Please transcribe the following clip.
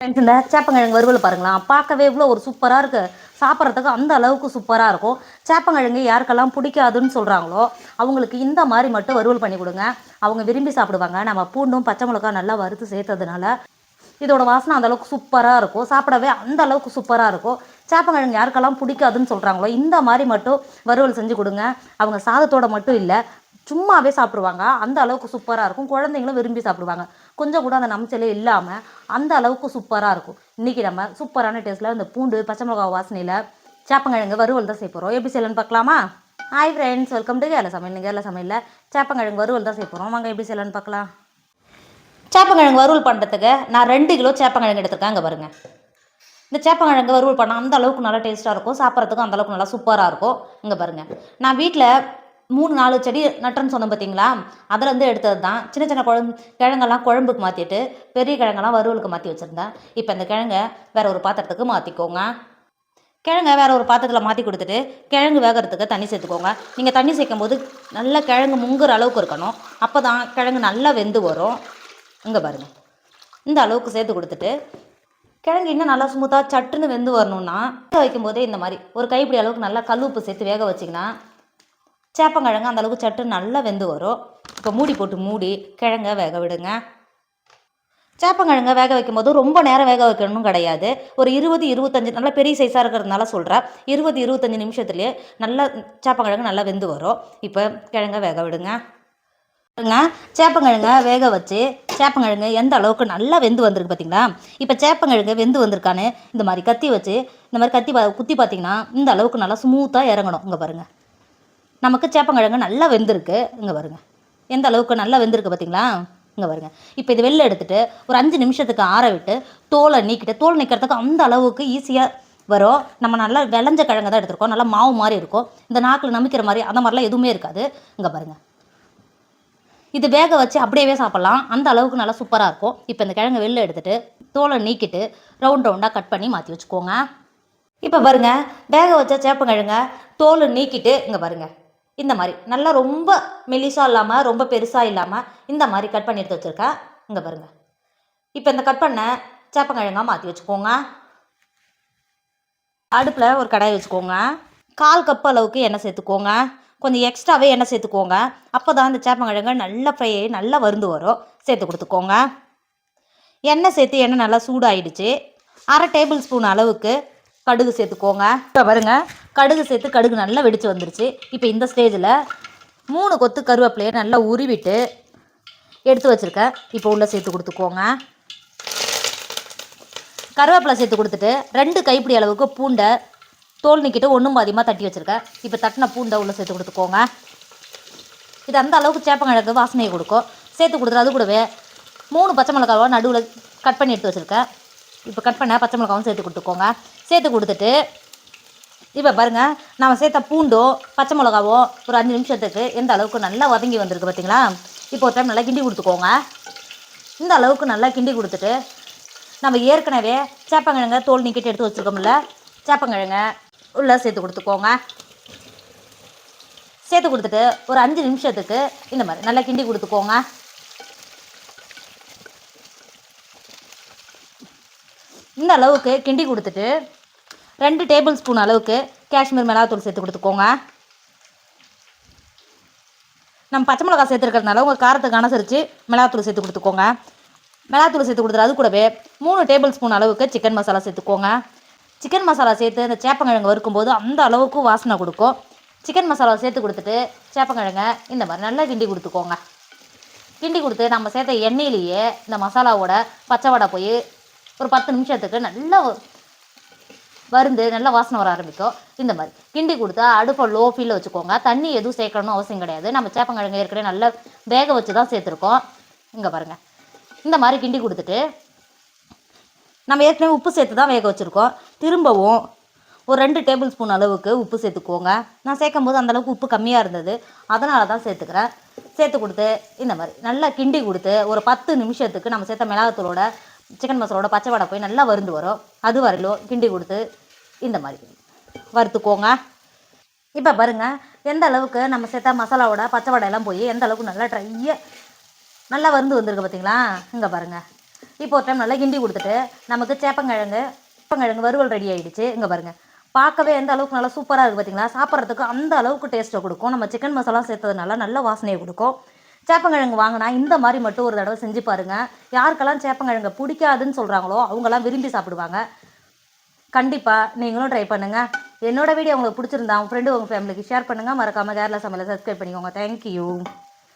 Friends இந்த சேப்பங்கிழங்கு வறுவல் பாருங்களா பார்க்கவே இவ்வளோ ஒரு சூப்பராக இருக்குது சாப்பிட்றதுக்கு அந்த அளவுக்கு சூப்பராக இருக்கும். சேப்பங்கிழங்கு யாருக்கெல்லாம் பிடிக்காதுன்னு சொல்கிறாங்களோ அவங்களுக்கு இந்த மாதிரி மட்டும் வறுவல் பண்ணி கொடுங்க. அவங்க விரும்பி சாப்பிடுவாங்க. நம்ம பூண்டும் பச்சை மிளகா நல்லா வறுத்து சேர்த்ததுனால இதோட வாசனை அந்தளவுக்கு சூப்பராக இருக்கும். சாப்பிடவே அந்த அளவுக்கு சூப்பராக இருக்கும். சேப்பங்கிழங்கு யாருக்கெல்லாம் பிடிக்காதுன்னு சொல்கிறாங்களோ இந்த மாதிரி மட்டும் வறுவல் செஞ்சு கொடுங்க. அவங்க சாதத்தோட மட்டும் இல்லை சும்மாவே சாப்பிடுவாங்க. அந்த அளவுக்கு சூப்பராக இருக்கும். குழந்தைங்களும் விரும்பி சாப்பிடுவாங்க. கொஞ்சம் கூட அந்த நமைச்சலே இல்லாமல் அந்த அளவுக்கு சூப்பராக இருக்கும். இன்றைக்கி நம்ம சூப்பரான டேஸ்ட்டில் இந்த பூண்டு பச்சை மிளகா வாசனையில் சேப்பங்கிழங்கு வறுவல் தான் செய்ய போகிறோம் எப்படி செய்யலாம்னு பார்க்கலாமா? Hi friends welcome to Kerala சமையல். கேரள சமையலில் சேப்பங்கிழங்கு வறுவல் தான் செய்ய போகிறோம் வாங்க எப்படி செய்யலான்னு பார்க்கலாம். சேப்பங்கிழங்கு வறுவல் பண்ணுறதுக்கு நான் ரெண்டு கிலோ சேப்பங்கிழங்கு எடுத்திருக்கேன். அங்கே பாருங்கள் இந்த சேப்பங்கிழங்கு வறுவல் பண்ணால் அந்த அளவுக்கு நல்லா டேஸ்ட்டாக இருக்கும். சாப்பிட்றதுக்கும் அந்த அளவுக்கு நல்லா சூப்பராக இருக்கும். இங்கே பாருங்கள் நான் வீட்டில் மூணு நாலு செடி நட்டுன்னு சொன்னோம் பார்த்தீங்களா அதில் இருந்து எடுத்தது தான் சின்ன சின்ன குழம்பு கிழங்கெல்லாம் குழம்புக்கு மாற்றிட்டு பெரிய கிழங்கெல்லாம் வறுவலுக்கு மாற்றி வச்சுருந்தேன். இப்போ இந்த கிழங்கை வேறு ஒரு பாத்திரத்துக்கு மாற்றிக்கோங்க கிழங்க வேறு ஒரு பாத்திரத்தில் மாற்றி கொடுத்துட்டு கிழங்கு வேகிறதுக்கு தண்ணி சேர்த்துக்கோங்க. நீங்கள் தண்ணி சேர்க்கும் போது நல்லா கிழங்கு முங்குற அளவுக்கு இருக்கணும். அப்போ தான் கிழங்கு நல்லா வெந்து வரும். இங்கே பாருங்கள் இந்த அளவுக்கு சேர்த்து கொடுத்துட்டு கிழங்கு இன்னும் நல்லா ஸ்மூத்தாக சட்டுன்னு வெந்து வரணும்னா வேக வைக்கும்போதே இந்த மாதிரி ஒரு கைப்பிடி அளவுக்கு நல்லா கல் உப்பு சேர்த்து வேக வச்சிங்கன்னா சேப்பங்கிழங்கு அந்தளவுக்கு சட்டு நல்லா வெந்து வரும். இப்போ மூடி போட்டு மூடி கிழங்க வேக விடுங்க. சேப்பங்கிழங்க வேக வைக்கும்போது ரொம்ப நேரம் வேக வைக்கணும் கிடையாது. ஒரு இருபது இருபத்தஞ்சி நல்லா பெரிய சைஸாக இருக்கிறதுனால சொல்கிறேன் இருபது இருபத்தஞ்சி நிமிஷத்துலேயே நல்லா சேப்பங்கிழங்கு நல்லா வெந்து வரும். இப்போ கிழங்க வேக விடுங்க. சேப்பங்கிழங்க வேக வச்சு சேப்பங்கிழங்கு எந்த அளவுக்கு நல்லா வெந்து வந்திருக்கு பார்த்தீங்களா இப்போ சேப்பங்கிழங்கு வெந்து வந்திருக்கான்னு இந்த மாதிரி கத்தி வச்சு இந்த மாதிரி கத்தி பா குத்தி பார்த்தீங்கன்னா இந்த அளவுக்கு நல்லா ஸ்மூத்தாக இறங்கணும். இங்கே பாருங்கள் நமக்கு சேப்பங்கிழங்கு நல்லா வெந்திருக்கு. இங்கே பாருங்க. எந்த அளவுக்கு நல்லா வெந்திருக்கு பார்த்தீங்களா இங்கே பாருங்க. இப்போ இது வெளில எடுத்துகிட்டு ஒரு அஞ்சு நிமிஷத்துக்கு ஆற விட்டு தோலை நீக்கிட்டு தோல் நீக்கிறதுக்கு அந்த அளவுக்கு ஈஸியாக வரும். நம்ம நல்லா விளைஞ்ச கிழங்கு தான் எடுத்திருக்கோம். நல்லா மாவு மாதிரி இருக்கும். இந்த நாக்கில் நமிக்கிற மாதிரி அந்த மாதிரிலாம் எதுவுமே இருக்காது. இங்கே பாருங்கள் இது வேக வச்சு அப்படியே சாப்பிட்லாம். அந்த அளவுக்கு நல்லா சூப்பராக இருக்கும். இப்போ இந்த கிழங்கு வெளில எடுத்துகிட்டு தோலை நீக்கிட்டு ரவுண்ட் ரவுண்டாக கட் பண்ணி மாற்றி வச்சுக்கோங்க. இப்போ பாருங்க. வேக வச்ச சேப்பங்கிழங்க தோல் நீக்கிட்டு இங்கே பாருங்க. இந்த மாதிரி. நல்லா ரொம்ப மெலிசாக இல்லாமல் ரொம்ப பெருசாக இல்லாமல் இந்த மாதிரி கட் பண்ணி எடுத்து வச்சுருக்கேன் இங்கே பாருங்கள் இப்போ இந்த கட் பண்ண சேப்பங்கிழங்கா மாற்றி வச்சுக்கோங்க. அடுப்பில் ஒரு கடாய் வச்சுக்கோங்க. கால் கப் அளவுக்கு எண்ணெய் சேர்த்துக்கோங்க. கொஞ்சம் எக்ஸ்ட்ராவே எண்ணெய் சேர்த்துக்கோங்க. அப்போ தான் இந்த சேப்பங்கிழங்கு நல்லா ஃப்ரை ஆகி நல்லா வருந்து வரும். சேர்த்து கொடுத்துக்கோங்க. எண்ணெய் சேர்த்து எண்ணெய் நல்லா சூடாயிடுச்சு. அரை டேபிள் ஸ்பூன் அளவுக்கு கடுகு சேர்த்துக்கோங்க. இப்போ பாருங்க கடுகு சேர்த்து கடுகு நல்லா வெடித்து வந்துருச்சு. இப்போ இந்த ஸ்டேஜில் மூணு கொத்து கருவேப்பிலையை நல்லா உருவிட்டு எடுத்து வச்சுருக்கேன். இப்போ உள்ளே சேர்த்து கொடுத்துக்கோங்க. கருவேப்பிலை சேர்த்து கொடுத்துட்டு ரெண்டு கைப்பிடி அளவுக்கு பூண்டை தோல் நிக்கிட்டு ஒன்றும் பாதியமாக தட்டி வச்சுருக்கேன். இப்போ தட்டின பூண்டை உள்ளே சேர்த்து கொடுத்துக்கோங்க. இது அந்த அளவுக்கு சேப்பங்கிழக்கு வாசனையை கொடுக்கும். சேர்த்து கொடுத்துட்டு அது கூடவே மூணு பச்சை மிளகாவை நடுவில் கட் பண்ணி எடுத்து வச்சுருக்கேன். இப்போ கட் பண்ண பச்சை மிளகாவும் சேர்த்து கொடுத்துக்கோங்க. சேர்த்து கொடுத்துட்டு இப்போ பாருங்கள் நம்ம சேர்த்த பூண்டோ பச்சை மிளகாவோ ஒரு அஞ்சு நிமிஷத்துக்கு எந்த அளவுக்கு நல்லா வதங்கி வந்திருக்கு பார்த்தீங்களா இப்போ ஒரு டைம் நல்லா கிண்டி கொடுத்துக்கோங்க. இந்த அளவுக்கு நல்லா கிண்டி கொடுத்துட்டு நம்ம ஏற்கனவே சேப்பங்கிழங்க தோல் நீக்கிட்டு எடுத்து வச்சுருக்கோம்ல சேப்பங்கிழங்க உள்ளே சேர்த்து கொடுத்துக்கோங்க. சேர்த்து கொடுத்துட்டு ஒரு அஞ்சு நிமிஷத்துக்கு இந்த மாதிரி நல்லா கிண்டி கொடுத்துக்கோங்க. இந்த அளவுக்கு கிண்டி கொடுத்துட்டு ரெண்டு டேபிள் ஸ்பூன் அளவுக்கு காஷ்மீர் மிளகாத்தூள் சேர்த்து கொடுத்துக்கோங்க. நம்ம பச்சை மிளகா சேர்த்துருக்கிறதுனால உங்கள் காரத்துக்கு அனுசரித்து மிளகாத்தூள் சேர்த்து கொடுத்துக்கோங்க. மிளகாத்தூள் சேர்த்து கொடுத்துட்டு அது கூடவே மூணு டேபிள் ஸ்பூன் அளவுக்கு சிக்கன் மசாலா சேர்த்துக்கோங்க. சிக்கன் மசாலா சேர்த்து அந்த சேப்பங்கிழங்கு வறுக்கும்போது அந்த அளவுக்கு வாசனை கொடுக்கும். சிக்கன் மசாலா சேர்த்து கொடுத்துட்டு சேப்பங்கிழங்க இந்த மாதிரி நல்லா கிண்டி கொடுத்துக்கோங்க. கிண்டி கொடுத்து நம்ம சேர்த்த எண்ணெயிலேயே இந்த மசாலாவோட பச்சை வடை போய் ஒரு பத்து நிமிஷத்துக்கு நல்லா வருந்து நல்லா வாசனை வர ஆரம்பிக்கும். இந்த மாதிரி. கிண்டி கொடுத்தா அடுப்பை லோ ஃபீலில் வச்சுக்கோங்க. தண்ணி எதுவும் சேர்க்கணும்னு அவசியம் கிடையாது. நம்ம சேப்பங்கிழங்கு ஏற்கனவே நல்லா வேக வச்சு தான் சேர்த்துருக்கோம். இங்கே பாருங்கள் இந்த மாதிரி கிண்டி கொடுத்துட்டு நம்ம ஏற்கனவே உப்பு சேர்த்து தான் வேக வச்சுருக்கோம். திரும்பவும் ஒரு ரெண்டு டேபிள் ஸ்பூன் அளவுக்கு உப்பு சேர்த்துக்கோங்க. நான் சேர்க்கும் போது அந்தளவுக்கு உப்பு கம்மியாக இருந்தது. அதனால தான் சேர்த்துக்கிறேன். சேர்த்து கொடுத்து இந்த மாதிரி. நல்லா கிண்டி கொடுத்து ஒரு பத்து நிமிஷத்துக்கு நம்ம சேர்த்த மிளகாத்தூளோட சிக்கன் மசாலோட பச்சை வடை போய் நல்லா வருந்து வரும். அது வரையிலும் கிண்டி கொடுத்து இந்த மாதிரி வறுத்துக்கோங்க. இப்போ பாருங்கள் எந்த அளவுக்கு நம்ம சேர்த்தா மசாலாவோட பச்சை வடையெல்லாம் போய் எந்த அளவுக்கு நல்லா ட்ரையாக நல்லா வருந்து வந்திருக்கு பார்த்தீங்களா இங்கே பாருங்கள் இப்போ ஒரு டைம் நல்லா கிண்டி கொடுத்துட்டு நமக்கு சேப்பங்கிழங்கு சேப்பங்கிழங்கு வறுவல் ரெடி ஆகிடுச்சு இங்கே பாருங்கள் பார்க்கவே எந்த அளவுக்கு நல்லா சூப்பராக இருக்குது பார்த்தீங்களா சாப்பிட்றதுக்கு அந்த அளவுக்கு டேஸ்ட்டை கொடுக்கும். நம்ம சிக்கன் மசாலா சேர்த்ததுனால நல்ல வாசனையை கொடுக்கும். சேப்பங்கிழங்கு வாங்கினா இந்த மாதிரி மட்டும் ஒரு தடவை செஞ்சு பாருங்கள் யாருக்கெல்லாம் சேப்பங்கிழங்கு பிடிக்காதுன்னு சொல்கிறாங்களோ அவங்கெல்லாம் விரும்பி சாப்பிடுவாங்க. கண்டிப்பாக நீங்களும் ட்ரை பண்ணுங்கள் என்னோட வீடியோ உங்களுக்கு பிடிச்சிருந்தா உங்கள் ஃப்ரெண்டு உங்கள் ஃபேமிலிக்கு ஷேர் பண்ணுங்கள் மறக்காமல் கேரளா சமையலை சப்ஸ்கிரைப் பண்ணிக்கோங்க. தேங்க்யூ